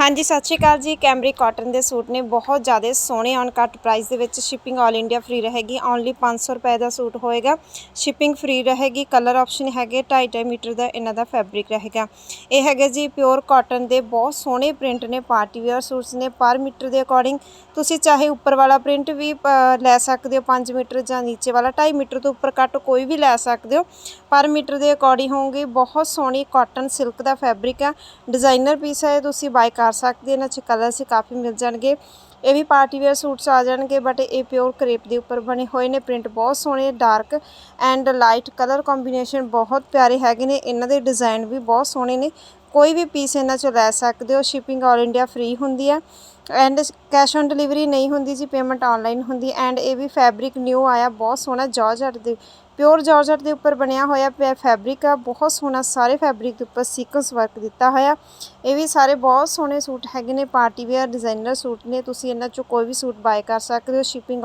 ਹਾਂਜੀ, ਸਤਿ ਸ਼੍ਰੀ ਅਕਾਲ ਜੀ। ਕੈਮਰੀ ਕਾਟਨ ਦੇ ਸੂਟ ਨੇ ਬਹੁਤ ਜ਼ਿਆਦਾ ਸੋਹਣੇ ਔਨ ਕੱਟ ਪ੍ਰਾਈਸ ਦੇ ਵਿੱਚ ਸ਼ਿਪਿੰਗ ਆਲ ਇੰਡੀਆ ਫ੍ਰੀ ਰਹੇਗੀ। ਓਨਲੀ 500 ਰੁਪਏ ਦਾ ਸੂਟ ਹੋਏਗਾ। ਸ਼ਿਪਿੰਗ ਫ੍ਰੀ ਰਹੇਗੀ। ਕਲਰ ਆਪਸ਼ਨ ਹੈਗੇ 2.5 ਮੀਟਰ ਦਾ ਇਹਨਾਂ ਦਾ ਫੈਬਰਿਕ ਰਹੇਗਾ। ਇਹ ਹੈਗੇ ਜੀ ਪਿਓਰ ਕਾਟਨ ਦੇ ਬਹੁਤ ਸੋਹਣੇ ਪ੍ਰਿੰਟ ਨੇ ਪਾਰਟੀ ਵੇਅਰ ਸੂਟਸ ਨੇ ਪਰ ਮੀਟਰ ਦੇ ਅਕੋਰਡਿੰਗ ਤੁਸੀਂ ਚਾਹੇ ਉੱਪਰ ਵਾਲਾ ਪ੍ਰਿੰਟ ਵੀ ਲੈ ਸਕਦੇ ਹੋ 5 ਮੀਟਰ ਜਾਂ ਨੀਚੇ ਵਾਲਾ 2.5 ਮੀਟਰ ਤੋਂ ਉੱਪਰ ਕੱਟ ਕੋਈ ਵੀ ਲੈ ਸਕਦੇ ਹੋ। ਪਰ ਮੀਟਰ ਦੇ ਅਕੋਰਡਿੰਗ ਹੋਊਗੀ ਬਹੁਤ ਸੋਹਣੀ ਕਾਟਨ ਸਿਲਕ ਦਾ ਫੈਬਰਿਕ ਆ। ਡਿਜ਼ਾਈਨਰ ਪੀਸ ਹੈ ਤੁਸੀਂ ਬਾਈ ਕਰ ਕਰ ਸਕਦੇ ਇਹਨਾਂ 'ਚ ਕਲਰਸ ਕਾਫੀ ਮਿਲ ਜਾਣਗੇ। ਇਹ ਵੀ ਪਾਰਟੀ ਵੇਅਰ ਸੂਟਸ ਆ ਜਾਣਗੇ ਬਟ ਇਹ ਪਿਓਰ ਕਰੇਪ ਦੇ ਉੱਪਰ ਬਣੇ ਹੋਏ ਨੇ। ਪ੍ਰਿੰਟ ਬਹੁਤ ਸੋਹਣੇ dark and light colour combination ਬਹੁਤ ਪਿਆਰੇ ਹੈਗੇ ਨੇ। ਇਹਨਾਂ ਦੇ ਡਿਜ਼ਾਈਨ ਵੀ ਬਹੁਤ ਸੋਹਣੇ ਨੇ। ਕੋਈ ਵੀ ਪੀਸ ਇਹਨਾਂ 'ਚੋਂ ਲੈ ਸਕਦੇ ਹੋ। ਸ਼ਿਪਿੰਗ ਆਲ ਇੰਡੀਆ ਫ੍ਰੀ ਹੁੰਦੀ ਹੈ। ਐਂਡ ਕੈਸ਼ ਔਨ ਡਿਲੀਵਰੀ ਨਹੀਂ ਹੁੰਦੀ ਜੀ ਪੇਮੈਂਟ ਆਨਲਾਈਨ ਹੁੰਦੀ ਐਂਡ ਇਹ ਵੀ ਫੈਬਰਿਕ ਨਿਊ ਆਇਆ, ਬਹੁਤ ਸੋਹਣਾ ਜਾਰਜਟ ਦੇ ਪਿਓਰ ਜਾਰਜਟ ਦੇ ਉੱਪਰ ਬਣਿਆ ਹੋਇਆ ਪਿਆ ਫੈਬਰਿਕ ਆ। ਬਹੁਤ ਸੋਹਣਾ ਸਾਰੇ ਫੈਬਰਿਕ ਦੇ ਉੱਪਰ ਸੀਕੁਐਂਸ ਵਰਕ ਦਿੱਤਾ ਹੋਇਆ। ਇਹ ਵੀ ਸਾਰੇ ਬਹੁਤ ਸੋਹਣੇ ਸੂਟ ਹੈਗੇ ਨੇ ਪਾਰਟੀ ਵੇਅਰ ਡਿਜ਼ਾਈਨਰ ਸੂਟ ਨੇ। ਤੁਸੀਂ ਇਹਨਾਂ ਚੋਂ ਕੋਈ ਵੀ ਸੂਟ ਬਾਏ ਕਰ ਸਕਦੇ ਹੋ। ਸ਼ਿਪਿੰਗ